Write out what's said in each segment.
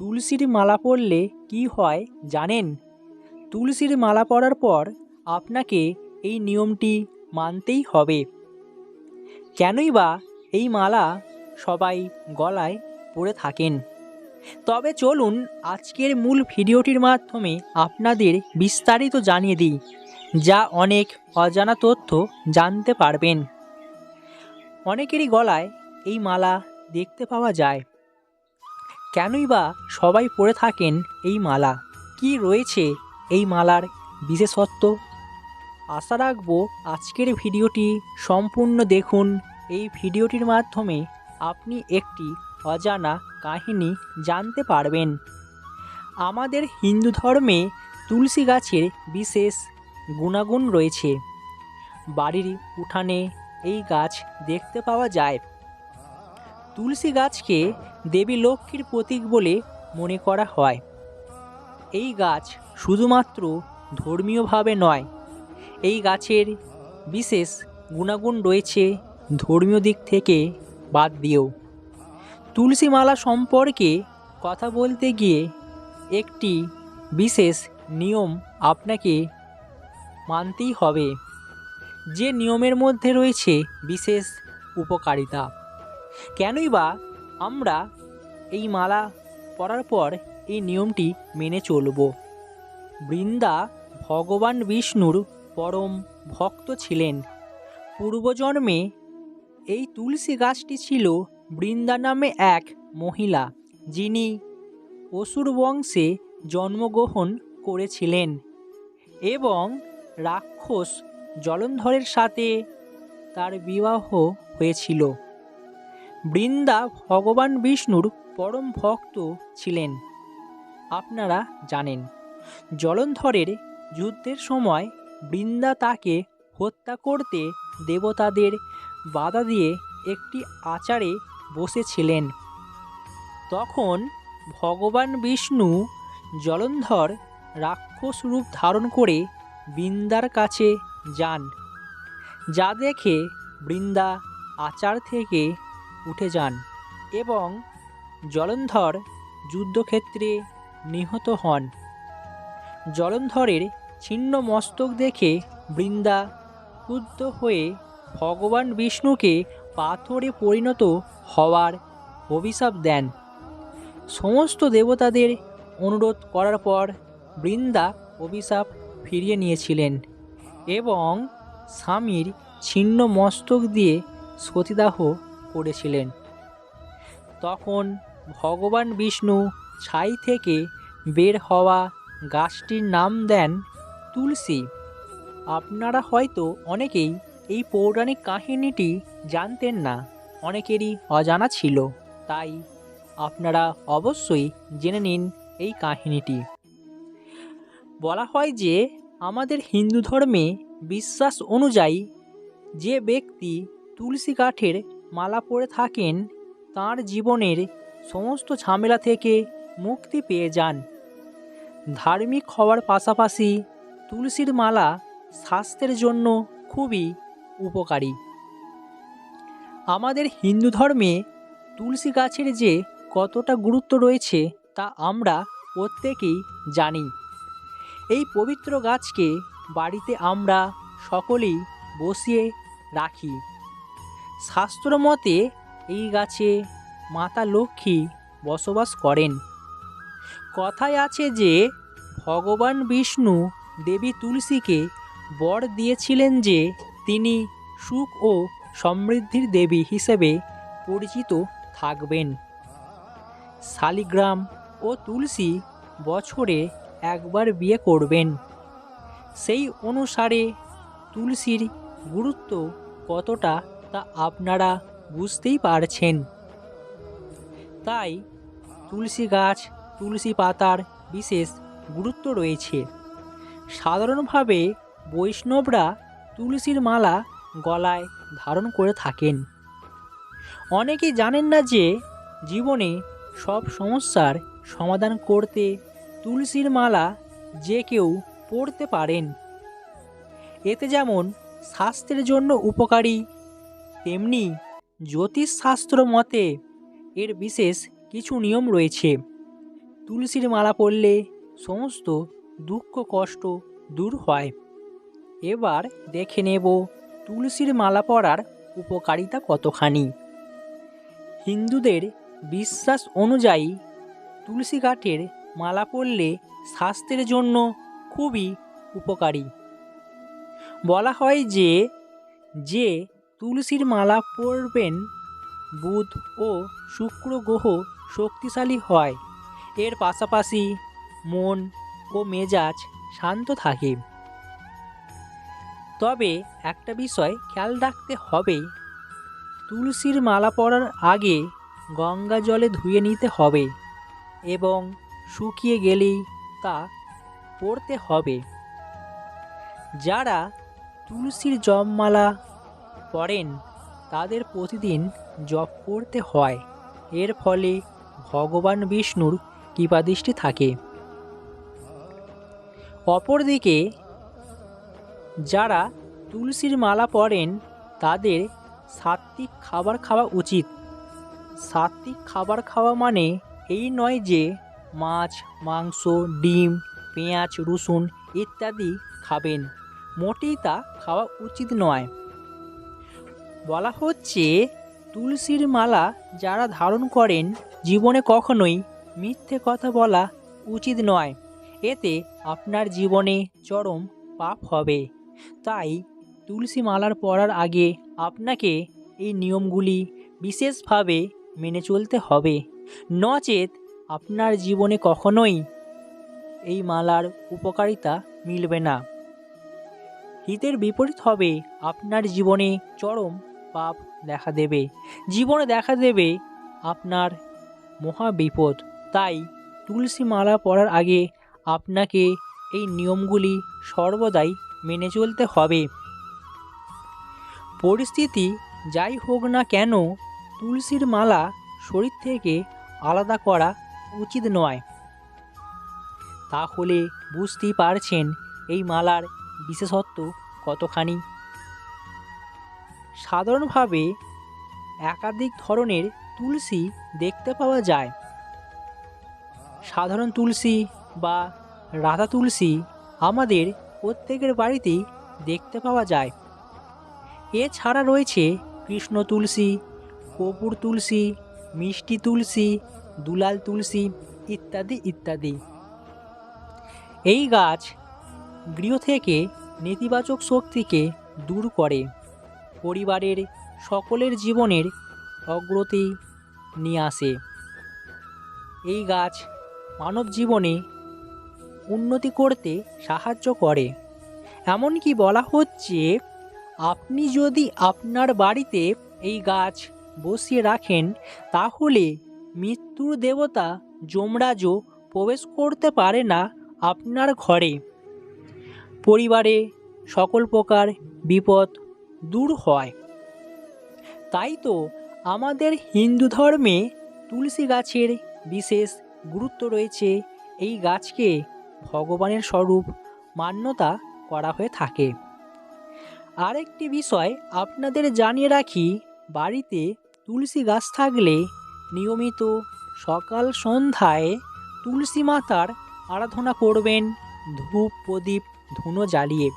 তুলসীর মালা পরলে কি হয় জানেন? তুলসীর মালা পরার পর আপনাকে এই নিয়মটি মানতেই হবে। কেনই বা এই মালা সবাই গলায় পরে থাকেন? তবে চলুন আজকের মূল ভিডিওটির মাধ্যমে আপনাদের বিস্তারিত জানিয়ে দিই, যা অনেক অজানা তথ্য জানতে পারবেন। অনেকেরই গলায় এই মালা দেখতে পাওয়া যায়। কেনই বা সবাই পরে থাকেন এই মালা? কি রয়েছে এই মালার বিশেষত্ব? আশা রাখব আজকের ভিডিওটি সম্পূর্ণ দেখুন। এই ভিডিওটির মাধ্যমে আপনি একটি অজানা কাহিনী জানতে পারবেন। আমাদের হিন্দু ধর্মে তুলসী গাছের বিশেষ গুণাগুণ রয়েছে। বাড়ির উঠানে এই গাছ দেখতে পাওয়া যায়। তুলসী গাছকে দেবী লক্ষ্মীর প্রতীক বলে মনে করা হয়। এই গাছ শুধুমাত্র ধর্মীয়ভাবে নয়, এই গাছের বিশেষ গুণাগুণ রয়েছে ধর্মীয় দিক থেকে বাদ দিয়েও। তুলসী মালা সম্পর্কে কথা বলতে গিয়ে একটি বিশেষ নিয়ম আপনাকে মানতেই হবে। যে নিয়মের মধ্যে রয়েছে বিশেষ উপকারিতা। কেনই বা আমরা এই মালা পরার পর এই নিয়মটি মেনে চলব? বৃন্দা ভগবান বিষ্ণুর পরম ভক্ত ছিলেন। পূর্বজন্মে এই তুলসী গাছটি ছিল বৃন্দা নামে এক মহিলা, যিনি অসুর বংশে জন্মগ্রহণ করেছিলেন এবং রাক্ষস জলন্ধরের সাথে তার বিবাহ হয়েছিল। বৃন্দা ভগবান বিষ্ণুর পরম ভক্ত ছিলেন। আপনারা জানেন, জলন্ধরের যুদ্ধের সময় বৃন্দা তাকে হত্যা করতে দেবতাদের বাধা দিয়ে একটি আচারে বসেছিলেন। তখন ভগবান বিষ্ণু জলন্ধর রাক্ষস রূপ ধারণ করে বৃন্দার কাছে যান। যা দেখে বৃন্দা আচার থেকে উঠে যান এবং জলন্ধর যুদ্ধক্ষেত্রে নিহত হন। জলন্ধরের ছিন্ন মস্তক দেখে বৃন্দা ক্রুদ্ধ হয়ে ভগবান বিষ্ণুকে পাথরে পরিণত হওয়ার অভিশাপ দেন। সমস্ত দেবতাদের অনুরোধ করার পর বৃন্দা অভিশাপ ফিরিয়ে নিয়েছিলেন এবং স্বামীর ছিন্ন মস্তক দিয়ে সতীদাহ করেছিলেন। তখন ভগবান বিষ্ণু ছাই থেকে বের হওয়া গাছটির নাম দেন তুলসী। আপনারা হয়তো অনেকেই এই পৌরাণিক কাহিনীটি জানতেন না, অনেকেরই অজানা ছিল, তাই আপনারা অবশ্যই জেনে নিন এই কাহিনীটি। বলা হয় যে আমাদের হিন্দু ধর্মে বিশ্বাস অনুযায়ী যে ব্যক্তি তুলসী কাঠের মালা পরে থাকেন, তার জীবনের সমস্ত ঝামেলা থেকে মুক্তি পেয়ে যান। ধার্মিক হওয়ার পাশাপাশি তুলসীর মালা স্বাস্থ্যের জন্য খুবই উপকারী। আমাদের হিন্দু ধর্মে তুলসী গাছের যে কতটা গুরুত্ব রয়েছে তা আমরা প্রত্যেকেই জানি। এই পবিত্র গাছকে বাড়িতে আমরা সকলেই বসিয়ে রাখি। শাস্ত্র মতে এই গাছে মাতা লক্ষ্মী বসবাস করেন। কথায় আছে যে, ভগবান বিষ্ণু দেবী তুলসীকে বর দিয়েছিলেন যে, তিনি সুখ ও সমৃদ্ধির দেবী হিসেবে পরিচিত থাকবেন। শালিগ্রাম ও তুলসী বছরে একবার বিয়ে করবেন। সেই অনুসারে তুলসীর গুরুত্ব কতটা তা আপনারা বুঝতেই পারছেন। তাই তুলসী গাছ, তুলসী পাতার বিশেষ গুরুত্ব রয়েছে। সাধারণভাবে বৈষ্ণবরা তুলসীর মালা গলায় ধারণ করে থাকেন। অনেকে জানেন না যে জীবনে সব সমস্যার সমাধান করতে তুলসীর মালা যে কেউ পড়তে পারেন। এতে যেমন স্বাস্থ্যের জন্য উপকারী তেমনি জ্যোতিষশাস্ত্র মতে এর বিশেষ কিছু নিয়ম রয়েছে। তুলসীর মালা পরলে সমস্ত দুঃখ, কষ্ট দূর হয়। এবার দেখে নেব তুলসীর মালা পরার উপকারিতা কতখানি। হিন্দুদের বিশ্বাস অনুযায়ী তুলসী কাঠের মালা পরলে স্বাস্থ্যের জন্য খুবই উপকারী। বলা হয় যে যে তুলসীর মালা পরবেন বুধ ও শুক্র গ্রহ শক্তিশালী হয়। এর পাশাপাশি মন ও মেজাজ শান্ত থাকে। তবে একটা বিষয় খেয়াল রাখতে হবে, তুলসীর মালা পরার আগে গঙ্গা জলে ধুয়ে নিতে হবে এবং শুকিয়ে গেলেই তা পরতে হবে। যারা তুলসীর জপমালা পড়েন তাদের প্রতিদিন জপ করতে হয়। এর ফলে ভগবান বিষ্ণুর কৃপাদৃষ্টি থাকে। অপরদিকে, যারা তুলসীর মালা পরেন, তাদের সাত্ত্বিক খাবার খাওয়া উচিত। সাত্ত্বিক খাবার খাওয়া মানে এই নয় যে মাছ, মাংস, ডিম, পেঁয়াজ, রসুন ইত্যাদি খাবেন। মোটেই তা খাওয়া উচিত নয়। বলা হচ্ছে, তুলসীর মালা যারা ধারণ করেন জীবনে কখনোই মিথ্যে কথা বলা উচিত নয়। এতে আপনার জীবনে চরম পাপ হবে। তাই তুলসী মালার পরার আগে আপনাকে এই নিয়মগুলি বিশেষভাবে মেনে চলতে হবে। নচেত আপনার জীবনে কখনোই এই মালার উপকারিতা মিলবে না। হিতের বিপরীত হবে আপনার জীবনে চরম পাপ দেখা দেবে। জীবনে দেখা দেবে আপনার মহা বিপদ। তাই তুলসী মালা পরার আগে আপনাকে এই নিয়মগুলি সর্বদাই মেনে চলতে হবে। পরিস্থিতি যাই হোক না কেন, তুলসীর মালা শরীর থেকে আলাদা করা উচিত নয়। তাহলে বুঝতেই পারছেন এই মালার বিশেষত্ব কতখানি। সাধারণভাবে একাধিক ধরনের তুলসী দেখতে পাওয়া যায়। সাধারণ তুলসী বা রাধা তুলসী আমাদের প্রত্যেকের বাড়িতেই দেখতে পাওয়া যায়। এছাড়া রয়েছে কৃষ্ণ তুলসী, কপুর তুলসী, মিষ্টি তুলসী, দুলাল তুলসী ইত্যাদি ইত্যাদি। এই গাছ গৃহ থেকে নেতিবাচক শক্তিকে দূর করে। পরিবারের সকলের জীবনের অগ্রতি নিয়ে আসে। এই গাছ মানব জীবনে উন্নতি করতে সাহায্য করে। এমনকি বলা হচ্ছে, আপনি যদি আপনার বাড়িতে এই গাছ বসিয়ে রাখেন, তাহলে মৃত্যুর দেবতা যমরাজও প্রবেশ করতে পারে না আপনার ঘরে। পরিবারে সকল প্রকার বিপদ দূর হয়। তাই তো আমাদের হিন্দু ধর্মে তুলসী গাছের বিশেষ গুরুত্ব রয়েছে। এই গাছকে ভগবানের স্বরূপ মান্যতা করা হয়ে থাকে। আরেকটি বিষয় আপনাদের জানিয়ে রাখি, বাড়িতে তুলসী গাছ থাকলে নিয়মিত সকাল সন্ধ্যায় তুলসী মাতার আরাধনা করবেন ধূপ, প্রদীপ, ধুনো জ্বালিয়ে।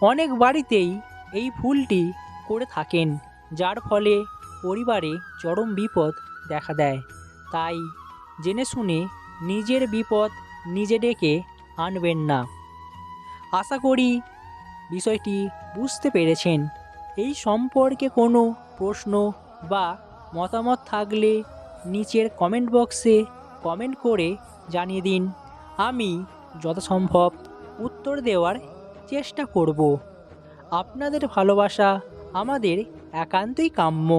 অনেক বাড়িতেই এই ভুলটি করে থাকেন, যার ফলে পরিবারে চরম বিপদ দেখা দেয়। তাই জেনে শুনে নিজের বিপদ নিজে ডেকে আনবেন না। আশা করি বিষয়টি বুঝতে পেরেছেন। এই সম্পর্কে কোনো প্রশ্ন বা মতামত থাকলে নিচের কমেন্ট বক্সে কমেন্ট করে জানিয়ে দিন। আমি যথাসম্ভব উত্তর দেওয়ার চেষ্টা করব। আপনাদের ভালোবাসা আমাদের একান্তই কাম্য।